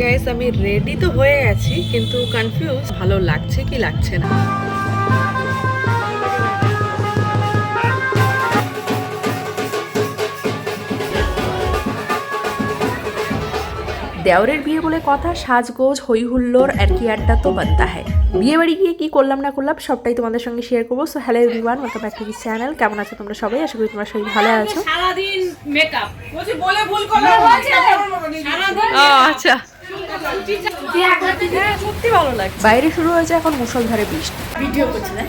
Gas আমি ready তো হয়ে গেছি কিন্তু কনফিউজ ভালো লাগছে কি লাগছে না দেওরের বিয়ে বলে কথা সাজগোজ হই হুল্লোর আর কি আড্ডা তো বানতা হয় বিয়ে বাড়ি গিয়ে কি করলাম না করলাম সবটাই তোমাদের সঙ্গে শেয়ার করব so hello everyone welcome back to this channel কেমন আছো তোমরা সবাই আশা করি তোমরা সবাই ভালো আছো সারাদিন মেকআপ বলছি বলে ভুল করলাম আচ্ছা সত্যি ভালো লাগে বাইরে শুরু হয়েছে এখন মুসলধারে বৃষ্টি। ভিডিও করছি না?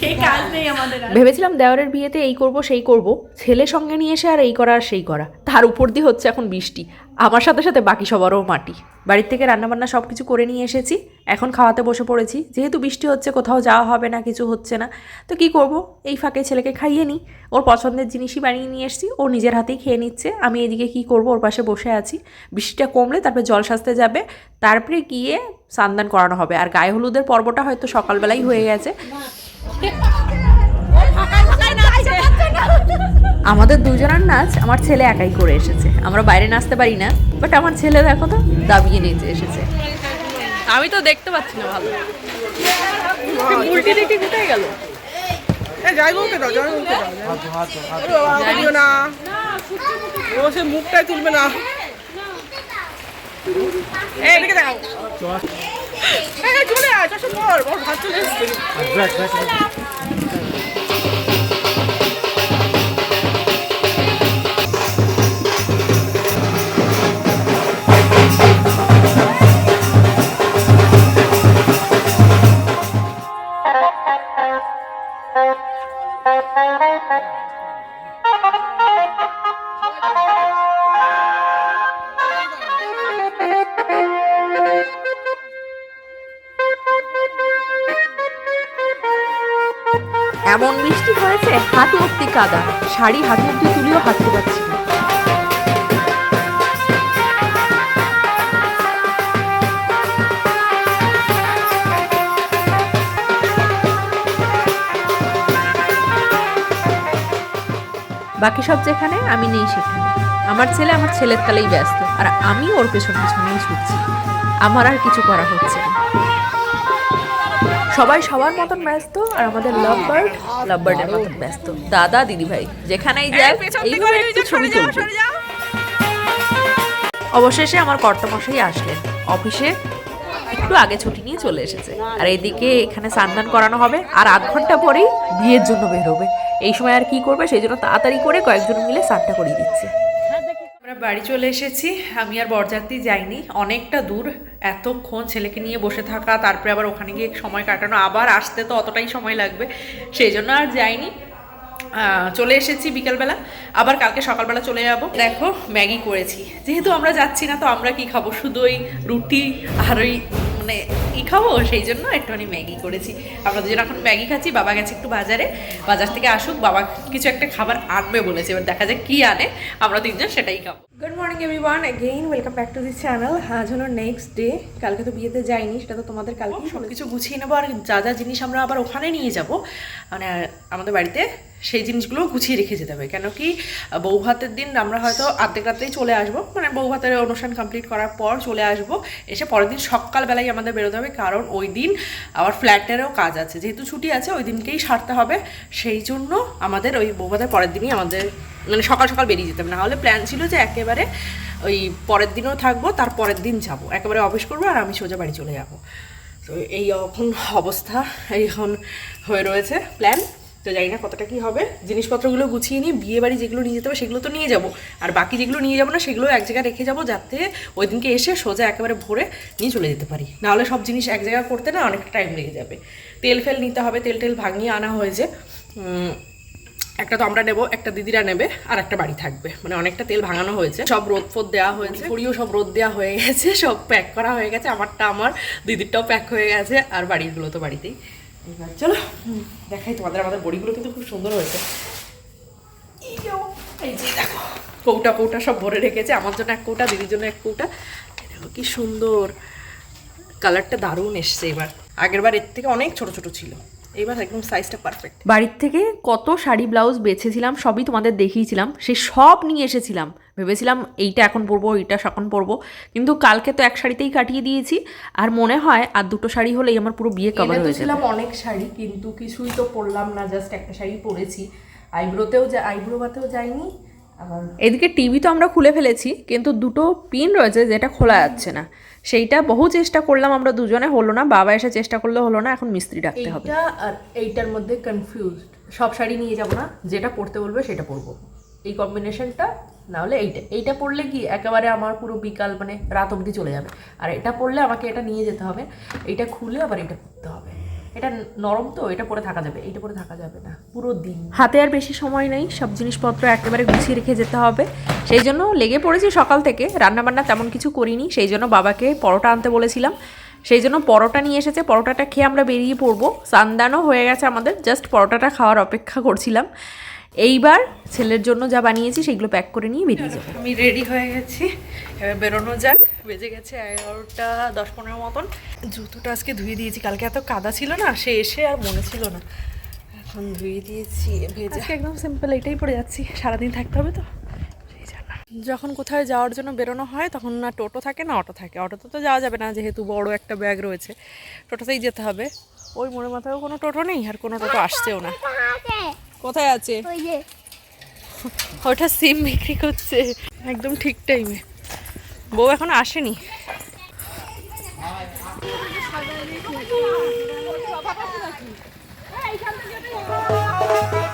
কে কাজ নেই আমাদের আর। ভেবেছিলাম দেওয়ারের বিয়েতে এই করব সেই করব। ছেলে সঙ্গে নিয়ে এসে আর এই করা আর সেই করা। তার উপর দিয়ে হচ্ছে এখন বৃষ্টি। আমার সাথে সাথে বাকি সবারও মাটি। বাড়ির থেকে রান্নাবান্না সব কিছু করে নিয়ে এসেছি। এখন খাওয়াতে বসে পড়েছি। যেহেতু বৃষ্টি হচ্ছে, কোথাও যাওয়া হবে না, কিছু হচ্ছে না। তো কি করব? এই ফাঁকে ছেলেকে খাইয়ে নিই। ওর পছন্দের জিনিসই বানিয়ে নিয়ে এসেছি। ও নিজের হাতেই খেয়ে নিচ্ছে। আমি এদিকে কি করব? ওর পাশে বসে আছি। বৃষ্টিটা কমলে তারপরে জল সাজতে যাবে। তারপরে গিয়ে স্নান করানো হবে। আর গায়ে হলুদের পর্বটা হয়তো সকালবেলাই হয়ে গেছে। আমাদের দুজনের নাচ আমার ছেলে একাই করে এসেছে। আমরা বাইরে নাচতে পারি না বাট আমার ছেলে দেখো তো দাবিয়ে নেচে এসেছে। আমি তো দেখতে পাচ্ছি না ভালো। উল্টি দেখি কোথায় গেল? মুখটাই তুলবে না। চলে আয় চলে এমন বৃষ্টি হয়েছে, হাঁটু অব্দি কাদা। শাড়ি হাঁটু অব্দি তুলিও হাঁটতে পারছি বাকি সব যেখানে, আমি নেই সেখানে। আমার ছেলে আমার ছেলের তালেই ব্যস্ত, আর আমি ওর পেছন পেছনেই ছুটছি। আমার আর কিছু করা হচ্ছে না। সবাই সবার মতন ব্যস্ত আর আমাদের লাভ বার্ড লাভ বার্ডের মতন ব্যস্ত। দাদা দিদি ভাই যেখানেই যাক এইভাবে একটু ছবি তুলবে। অবশেষে আমার কর্তামশাই আসলেন। অফিসে একটু আগে ছুটি নিয়ে চলে এসেছে। আর এদিকে এখানে স্নান করানো হবে আর আধ ঘণ্টা পরেই বিয়ের জন্য বেরোবে। এই সময় আর কি করবে সেই জন্য তাড়াতাড়ি করে কয়েকজন মিলে স্নানটা করিয়ে দিচ্ছে। আমরা বাড়ি চলে এসেছি। আমি আর বরযাত্রী যাইনি। অনেকটা দূর। এতক্ষণ ছেলেকে নিয়ে বসে থাকা, তারপরে আবার ওখানে গিয়ে সময় কাটানো, আবার আসতে তো অতটাই সময় লাগবে। সেই জন্য আর যাইনি। চলে এসেছি বিকালবেলা। আবার কালকে সকালবেলা চলে যাব। দেখো, ম্যাগি করেছি। যেহেতু আমরা যাচ্ছি না, তো আমরা কি খাব? শুধু ওই রুটি আর ওই মানে ই খাব সেই জন্য একটুখানি ম্যাগি করেছি। আমরা দুজন এখন ম্যাগি খাচ্ছি বাবা গেছে একটু বাজারে। বাজার থেকে আসুক বাবা কিছু একটা খাবার আনবে বলেছে এবার দেখা যাক কি আনে। আমরা তিনজন সেটাই খাব। Good morning everyone again welcome back to this channel আজ হলো নেক্সট ডে কালকে তো বিয়েতে যাইনি সেটা তো তোমাদের কালকে সব কিছু গুছিয়ে নেব আর যা যা জিনিস আমরা আবার ওখানে নিয়ে যাব। মানে আমাদের বাড়িতে সেই জিনিসগুলো গুছিয়ে রেখে যেতে হবে। কেন কি, বউ ভাতের দিন আমরা হয়তো আর্ধেক রাতেই চলে আসব। মানে বউ ভাতের অনুষ্ঠান কমপ্লিট করার পর চলে আসব। এসে পরের দিন সকালবেলাই আমাদের বেরোতে হবে। কারণ ওই দিন আবার ফ্ল্যাটেরও কাজ আছে। যেহেতু ছুটি আছে, ওই দিনকেই সারতে হবে। সেই জন্য আমাদের ওই বউ ভাতের পরের দিনই আমাদের মানে সকাল সকাল বেরিয়ে যেতে হবে। না হলে প্ল্যান ছিল যে একেবারে ওই পরের দিনও থাকব, তার পরের দিন যাব। একেবারে অফিস করব আর আমি সোজা বাড়ি চলে যাব। তো এই এখন অবস্থা, এই এখন হয়ে রয়েছে প্ল্যান তো জানি না কতটা কি হবে। জিনিসপত্রগুলো গুছিয়ে নিয়ে বিয়ে বাড়ি যেগুলো নিয়ে যেতে হবে সেগুলো তো নিয়ে যাব। আর বাকি যেগুলো নিয়ে যাব না সেগুলো এক জায়গায় রেখে যাব যাতে ওই দিনকে এসে সোজা একেবারে ভরে নিয়ে চলে যেতে পারি। নাহলে সব জিনিস এক জায়গায় করতে না অনেকটা টাইম লেগে যাবে। তেল ফেল নিতে হবে, তেল টেল ভাঙিয়ে আনা হয়েছে। একটা তো আমরা নেব, একটা দিদিরা নেবে, আর একটা বাড়ি থাকবে। মানে অনেকটা তেল ভাঙানো হয়েছে। সব রোদ ফোদ দেওয়া হয়েছে। পুরিও সব রোদ দেওয়া হয়ে গেছে, সব প্যাক করা হয়ে গেছে। আমারটা আমার, দিদিরটাও প্যাক হয়ে গেছে, আর বাড়িগুলো তো বাড়িতেই। এবার চলো। দেখাই তোমাদের আমাদের বড়িগুলো কিন্তু খুব সুন্দর হয়েছে। এই যে দেখো, কৌটা কৌটা সব ভরে রেখেছে। আমার জন্য এক কৌটা, দিদির জন্য এক কৌটা। দেখো কি সুন্দর। কালারটা দারুণ এসছে এবার। আগের বার এর থেকে অনেক ছোট ছোট ছিল। এবার একদম সাইজটা পারফেক্ট বাড়ির থেকে কত শাড়ি ব্লাউজ বেছেছিলাম সবই তোমাদের দেখিয়েছিলাম সেই সব নিয়ে এসেছিলাম। ভেবেছিলাম এইটা এখন পরবো এইটা এখন পরবো কিন্তু কালকে তো এক শাড়িতেই কাটিয়ে দিয়েছি আর মনে হয় আর দুটো শাড়ি হলেই আমার পুরো বিয়ে কভার হয়ে যাবে। অনেক শাড়ি কিন্তু কিছুই তো পরলাম না জাস্ট একটা শাড়ি পরেছি। আইব্রোতেও যা আইব্রো বাতেও যাইনি এদিকে টিভি তো আমরা খুলে ফেলেছি কিন্তু দুটো পিন রয়েছে যেটা খোলা যাচ্ছে না। সেইটা বহু চেষ্টা করলাম আমরা দুজনে হলো না বাবা এসে চেষ্টা করলে হলো না এখন মিস্ত্রি ডাকতে হবে। এইটা আর এইটার মধ্যে কনফিউজড সব শাড়ি নিয়ে যাব না যেটা পরতে বলবে সেটা পরবো। এই কম্বিনেশনটা না হলে এইটা এইটা পরলে কি একেবারে আমার পুরো বিকাল মানে রাত অবধি চলে যাবে। আর এটা পরলে আমাকে এটা নিয়ে যেতে হবে এইটা খুলে আবার এটা পরতে হবে। এটা নরম তো, এটা পরে থাকা যাবে, এটা পরে থাকা যাবে না, পুরো দিন। হাতে আর বেশি সময় নেই, সব জিনিসপত্র একেবারে গুছিয়ে রেখে যেতে হবে। সেই জন্য লেগে পড়েছি সকাল থেকে, রান্নাবান্না তেমন কিছু করিনি, সেই জন্য বাবাকে পরোটা আনতে বলেছিলাম। সেই জন্য পরোটা নিয়ে এসেছে, পরোটাটা খেয়ে আমরা বেরিয়ে পড়ব। সান্দানও হয়ে গেছে আমাদের জাস্ট পরোটাটা খাওয়ার অপেক্ষা করছিলাম। এইবার ছেলের জন্য যা বানিয়েছি সেগুলো প্যাক করে নিয়ে বেরিয়ে যাব। আমি রেডি হয়ে গেছি। এবার বেরোনো যাক। বেজে গেছে এগারোটা দশ পনেরো মতন। জুতোটা আজকে ধুয়ে দিয়েছি। কালকে এত কাদা ছিল না সে এসে আর মনে ছিল না। এখন ধুয়ে দিয়েছি ভেজে। একদম সিম্পল এটাই পরে যাচ্ছি। সারাদিন থাকতে হবে তো। যখন কোথায় যাওয়ার জন্য বেরোনো হয় তখন না টোটো থাকে না অটো থাকে। অটোতে তো যাওয়া যাবে না যেহেতু বড় একটা ব্যাগ রয়েছে। টোটোতেই যেতে হবে। ওই মোড়ে মাথায়ও কোনো টোটো নেই আর কোনো টোটো আসছেও না। কোথায় আছে? ওটা সিম বিক্রি করছে। একদম ঠিক টাইমে বউ এখন আসেনি। সে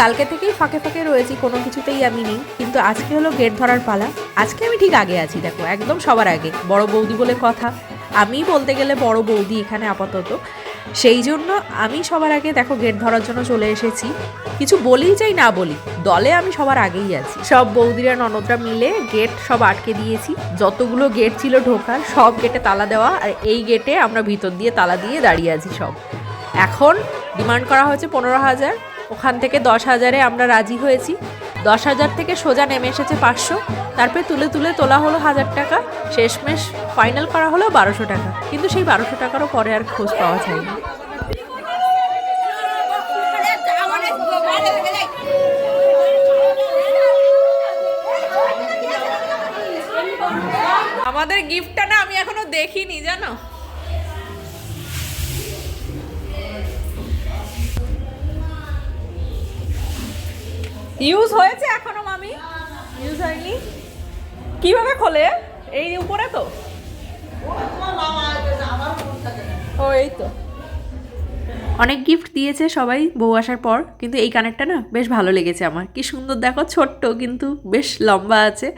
কালকে থেকেই ফাঁকে ফাঁকে রয়েছি, কোনো কিছুতেই আমি নেই। কিন্তু আজকে হলো গেট ধরার পালা। আজকে আমি ঠিক আগে আছি, দেখো, একদম সবার আগে। বড় বৌদি বলে কথা। আমি বলতে গেলে বড় বৌদি এখানে আপাতত। সেই জন্য আমি সবার আগে, দেখো, গেট ধরার জন্য চলে এসেছি। কিছু বলি চাই, না বলি, দলে আমি সবার আগেই আছি। সব বৌদিরা, ননদরা মিলে গেট সব আটকে দিয়েছি। যতগুলো গেট ছিল ঢোকার, সব গেটে তালা দেওয়া, আর এই গেটে আমরা ভিতর দিয়ে তালা দিয়ে দাঁড়িয়ে আছি সব। এখন ডিমান্ড করা হয়েছে পনেরো হাজার। ওখান থেকে দশ হাজারে আমরা রাজি হয়েছি। দশ হাজার থেকে সোজা নেমে এসেছে পাঁচশো। তারপরে তুলে তুলে তোলা হলো হাজার টাকা। শেষমেশ ফাইনাল করা হলো বারোশো টাকা। কিন্তু সেই বারোশো টাকারও পরে আর খোঁজ পাওয়া যায়নি। আমাদের গিফটটা না আমি এখনও দেখিনি, জানো? ইউজ হয়েছে এখনও, মামি? ইউজ হয়নি? কীভাবে খোলে? এই উপরে তো? ও, এই তো। অনেক গিফট দিয়েছে সবাই বউ আসার পর, কিন্তু এই কানেরটা না বেশ ভালো লেগেছে আমার। কি সুন্দর, দেখো, ছোট্ট, কিন্তু বেশ লম্বা আছে।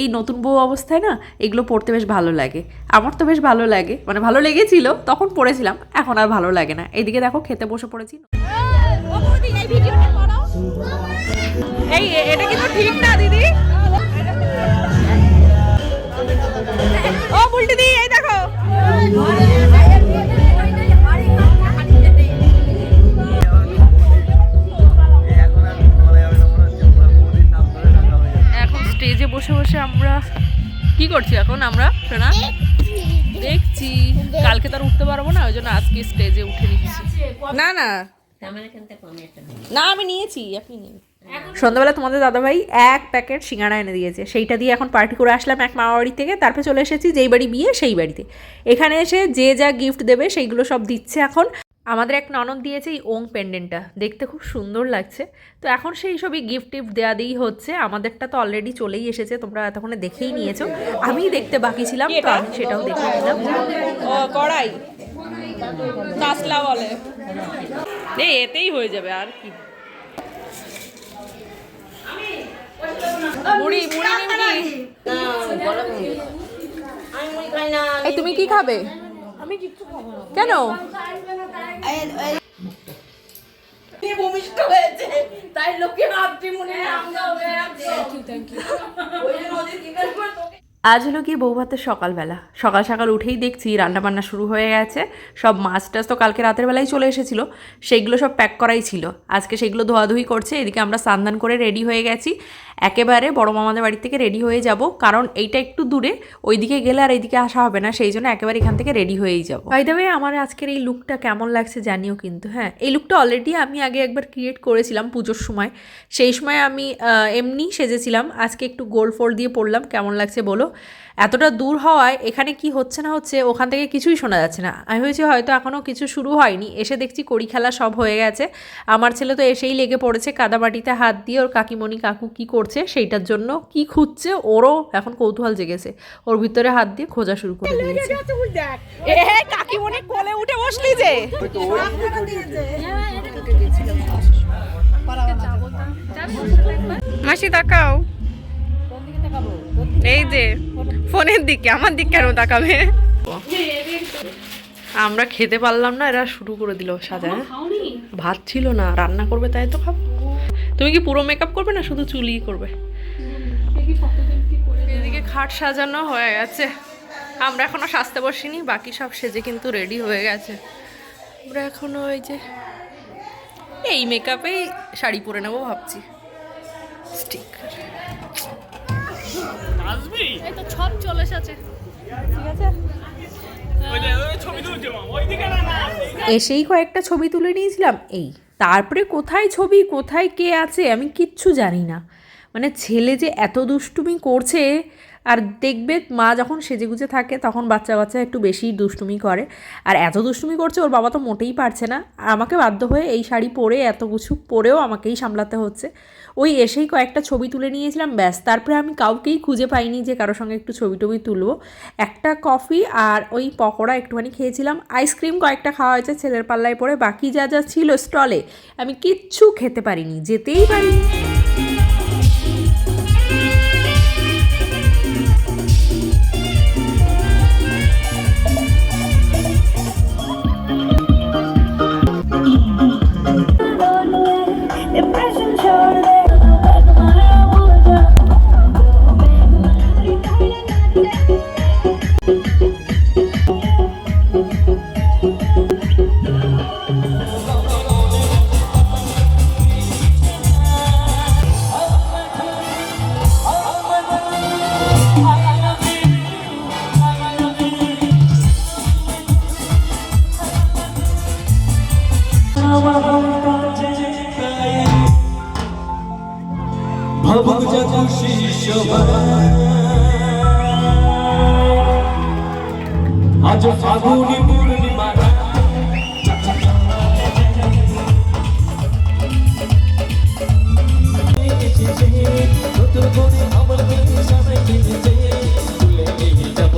এই নতুন বউ অবস্থায় না, এগুলো পড়তে বেশ ভালো লাগে। আমার তো বেশ ভালো লাগে। মানে ভালো লেগেছিল, তখন পড়েছিলাম, এখন আর ভালো লাগে না। এইদিকে দেখো, খেতে বসে পড়েছি। এ- এটা কিন্তু ঠিক না দিদি। ও বুলটি দি এই দেখো। এখন স্টেজে বসে বসে আমরা কি করছি এখন আমরা শোনা দেখছি। কালকে তো আর উঠতে পারব না ওই জন্য আজকে স্টেজে উঠে নিচ্ছি। না না। না আমি নিয়েছি আপনি নিন। সন্ধ্যাবেলা তোমাদের দাদাভাই এক প্যাকেট সিঙ্গাড়া এনে দিয়েছে। সেইটা দিয়ে এখন পার্টি করে আসলাম এক মামা বাড়ি থেকে। তারপরে চলে এসেছি যেই বাড়ি বিয়ে সেই বাড়িতে। এখানে এসে যে যা গিফট দেবে সেইগুলো সব দিচ্ছে এখন। আমাদের এক ননদ দিয়েছে এই ওং পেন্ডেন্টটা দেখতে খুব সুন্দর লাগছে। তো এখন সেই সবই গিফট টিফট দেওয়া দিয়েই হচ্ছে। আমাদেরটা তো অলরেডি চলেই এসেছে। তোমরা এতক্ষণে দেখেই নিয়েছো। আমি দেখতে বাকি ছিলাম তো আমি সেটাও দেখে নিলাম। কড়াই? বলে। এতেই হয়ে যাবে আর কি। মুড়ি মুড়ি নিমকি? এই তুমি কি খাবে? আমি কিছু খাব কেন? ভূমিষ্ঠ হয়েছে তাই লোকে ভাবছি মনে তোকে আজ হলো কি বউ ভাতের সকালবেলা। সকাল সকাল উঠেই দেখছি রান্নাবান্না শুরু হয়ে গেছে। সব মাছ টাছ তো কালকে রাতের বেলায় চলে এসেছিল। সেইগুলো সব প্যাক করাই ছিল। আজকে সেগুলো ধোয়াধুয়ি করছে। এদিকে আমরা স্নান করে রেডি হয়ে গেছি। একেবারে বড় মামাদের বাড়ি থেকে রেডি হয়ে যাব। কারণ এইটা একটু দূরে, ওইদিকে গেলে আর এইদিকে আসা হবে না, সেই জন্য একেবারে এখান থেকে রেডি হয়েই যাব। বাই দ্য আমার আজকের এই লুকটা কেমন লাগছে জানিও কিন্তু হ্যাঁ। এই লুকটা অলরেডি আমি আগে একবার ক্রিয়েট করেছিলাম পুজোর সময়। সেই সময় আমি এমনি সেজেছিলাম। আজকে একটু গোল ফোল দিয়ে পড়লাম কেমন লাগছে বলো? এতটা দূর হওয়ায় এখানে কি হচ্ছে না হচ্ছে, ওখান থেকে কিছুই শোনা যাচ্ছে না। আমি হয়েছি হয়তো এখনও কিছু শুরু হয়নি। এসে দেখছি কড়ি খেলা সব হয়ে গেছে। আমার ছেলে তো এসেই লেগে পড়েছে কাদামাটিতে হাত দিয়ে, ওর কাকিমণি কাকু কি করছে সেইটার জন্য কি খুঁজছে ওরও এখন কৌতূহল জেগেছে। ওর ভিতরে হাত দিয়ে খোঁজা শুরু করে দিয়েছে। এ কাকিমণি কোলে উঠে বসলি যে। মাসি তাকাও। এই যে ফোনের দিকে আমার দিক কেন তাকাবে? আমরা খেতে পারলাম না এরা শুরু করে দিল সাজা? ভাত ছিল না রান্না করবে তাই তো খাব। তুমি কি পুরো মেকআপ করবে না শুধু চুলই করবে? এদিকে খাট সাজানো হয়ে গেছে। আমরা এখনও সাজতে বসিনি বাকি সব সেজে কিন্তু রেডি হয়ে গেছে। আমরা এখনও ওই যে এই মেকআপেই শাড়ি পরে নেব ভাবছি। স্টিকার এই তো ছপ চলে এসেছে। এসেই কয়েকটা ছবি তুলে নিয়েছিলাম এই। তারপরে কোথায় ছবি, কোথায় কে আছে আমি কিচ্ছু জানি না। মানে ছেলে যে এত দুষ্টুমি করছে আর দেখবে মা যখন সেজেগুজে থাকে, তখন বাচ্চা বাচ্চা একটু বেশি দুষ্টুমি করে। আর এত দুষ্টুমি করছে, ওর বাবা তো মোটেই পারছে না। আমাকে বাধ্য হয়ে এই শাড়ি পরে, এত কিছু পরেও আমাকেই সামলাতে হচ্ছে। ওই এসেই কয়েকটা ছবি তুলে নিয়েছিলাম, ব্যাস। তারপরে আমি কাউকেই খুঁজে পাইনি যে কারোর সঙ্গে একটু ছবি টবি তুলবো। একটা কফি আর ওই পকোড়া একটুখানি খেয়েছিলাম। আইসক্রিম কয়েকটা খাওয়া হয়েছে ছেলের পাল্লায় পরে বাকি যা যা ছিল স্টলে, আমি কিচ্ছু খেতে পারিনি, যেতেই পারিনি। ভাবুক যা খুশি সবাই আজ ফাগুনি পূর্ণিমা নতুন করে আমার সাথে যেতে চাই তুলে নিয়ে যাব